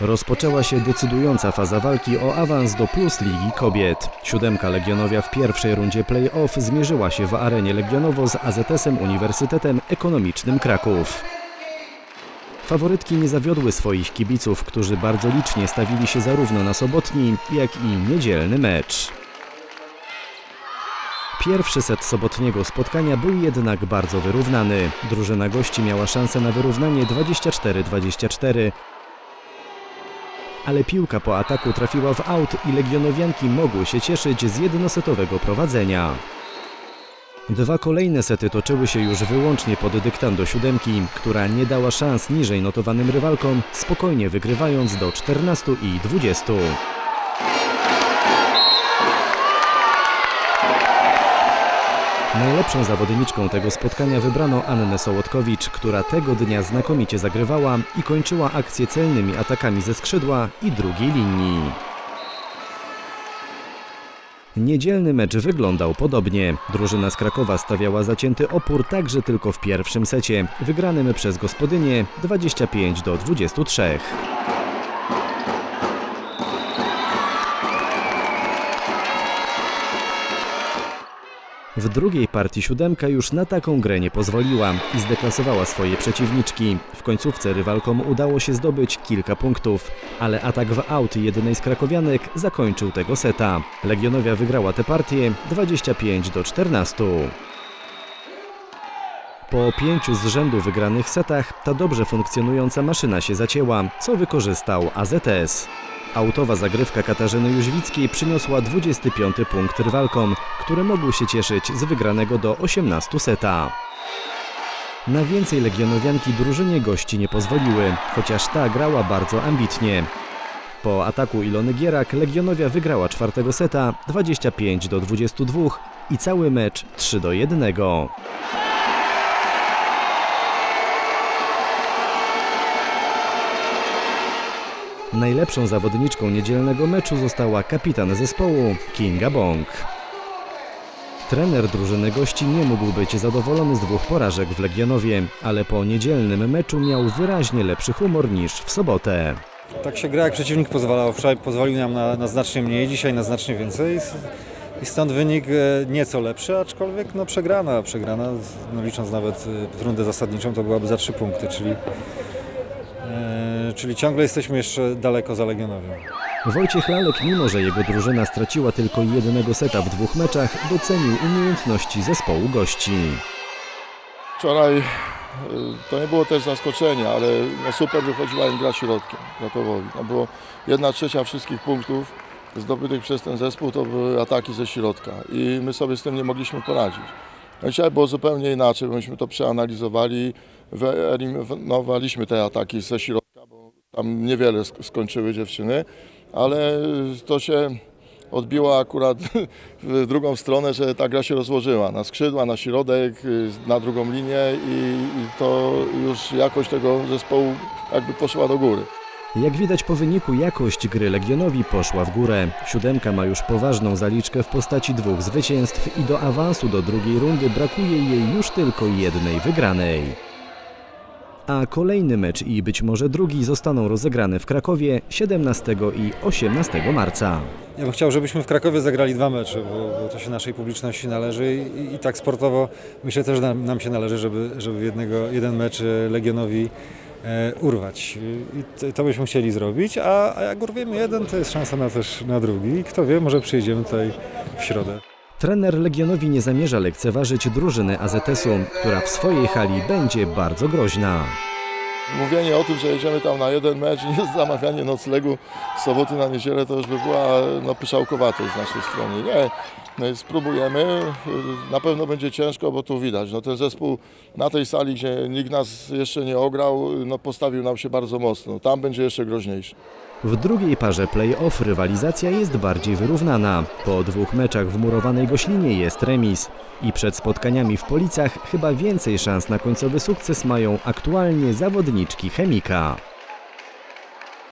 Rozpoczęła się decydująca faza walki o awans do Plus Ligi Kobiet. Siódemka Legionowia w pierwszej rundzie play-off zmierzyła się w arenie Legionowo z AZS-em Uniwersytetem Ekonomicznym Kraków. Faworytki nie zawiodły swoich kibiców, którzy bardzo licznie stawili się zarówno na sobotni, jak i niedzielny mecz. Pierwszy set sobotniego spotkania był jednak bardzo wyrównany. Drużyna gości miała szansę na wyrównanie 24-24, ale piłka po ataku trafiła w aut i legionowianki mogły się cieszyć z jednosetowego prowadzenia. Dwa kolejne sety toczyły się już wyłącznie pod dyktando siódemki, która nie dała szans niżej notowanym rywalkom, spokojnie wygrywając do 14 i 20. Najlepszą zawodniczką tego spotkania wybrano Annę Sołotkowicz, która tego dnia znakomicie zagrywała i kończyła akcję celnymi atakami ze skrzydła i drugiej linii. Niedzielny mecz wyglądał podobnie. Drużyna z Krakowa stawiała zacięty opór także tylko w pierwszym secie, wygranym przez gospodynię 25 do 23. W drugiej partii siódemka już na taką grę nie pozwoliła i zdeklasowała swoje przeciwniczki. W końcówce rywalkom udało się zdobyć kilka punktów, ale atak w aut jednej z krakowianek zakończył tego seta. Legionowia wygrała tę partię 25 do 14. Po pięciu z rzędu wygranych setach ta dobrze funkcjonująca maszyna się zacięła, co wykorzystał AZS. Autowa zagrywka Katarzyny Jóźwickiej przyniosła 25 punkt rywalkom, które mogły się cieszyć z wygranego do 18 seta. Na więcej legionowianki drużynie gości nie pozwoliły, chociaż ta grała bardzo ambitnie. Po ataku Ilony Gierak Legionowia wygrała czwartego seta 25 do 22 i cały mecz 3 do 1. Najlepszą zawodniczką niedzielnego meczu została kapitan zespołu Kinga Bong. Trener drużyny gości nie mógł być zadowolony z dwóch porażek w Legionowie, ale po niedzielnym meczu miał wyraźnie lepszy humor niż w sobotę. Tak się gra, jak przeciwnik pozwalał. Wczoraj pozwolił nam na, na znacznie mniej, dzisiaj na znacznie więcej. I stąd wynik e, nieco lepszy, aczkolwiek no przegrana. Przegrana, no licząc nawet e, rundę zasadniczą, to byłaby za trzy punkty, czyli czyli ciągle jesteśmy jeszcze daleko za Legionowiem. Wojciech Lalek, mimo że jego drużyna straciła tylko jednego seta w dwóch meczach, docenił umiejętności zespołu gości. Wczoraj y, to nie było też zaskoczenie, ale no super wychodziła im gra środkiem Krakowowi. No było jedna trzecia wszystkich punktów zdobytych przez ten zespół to były ataki ze środka i my sobie z tym nie mogliśmy poradzić. No dzisiaj było zupełnie inaczej, myśmy to przeanalizowali, wyeliminowaliśmy te ataki ze środka tam niewiele skończyły dziewczyny, ale to się odbiło akurat w drugą stronę, że ta gra się rozłożyła na skrzydła, na środek, na drugą linię i, to już jakość tego zespołu jakby poszła do góry. Jak widać po wyniku jakość gry Legionowi poszła w górę. Siódemka ma już poważną zaliczkę w postaci dwóch zwycięstw i do awansu do drugiej rundy brakuje jej już tylko jednej wygranej a kolejny mecz i być może drugi zostaną rozegrane w Krakowie 17 i 18 marca. Ja bym chciał, żebyśmy w Krakowie zagrali dwa mecze, bo, bo to się naszej publiczności należy i, i tak sportowo myślę też nam, nam, się należy, żeby, żeby jednego, jeden mecz e, Legionowi e, urwać. I to, to, byśmy chcieli zrobić, a, a jak urwiemy jeden, to jest szansa na też na drugi. I kto wie, może przyjdziemy tutaj w środę. Trener Legionowi nie zamierza lekceważyć drużyny AZS-u, która w swojej hali będzie bardzo groźna. Mówienie o tym, że jedziemy tam na jeden mecz i zamawianie noclegu z soboty na niedzielę to już by była no, pyszałkowatość z naszej strony. Nie, no, spróbujemy. Na pewno będzie ciężko, bo tu widać. No, ten zespół na tej sali, gdzie nikt nas jeszcze nie ograł, no, postawił nam się bardzo mocno. Tam będzie jeszcze groźniejszy. W drugiej parze play-off rywalizacja jest bardziej wyrównana. Po dwóch meczach w murowanej Goślinie jest remis. I przed spotkaniami w Policach chyba więcej szans na końcowy sukces mają aktualnie zawodniczki Chemika.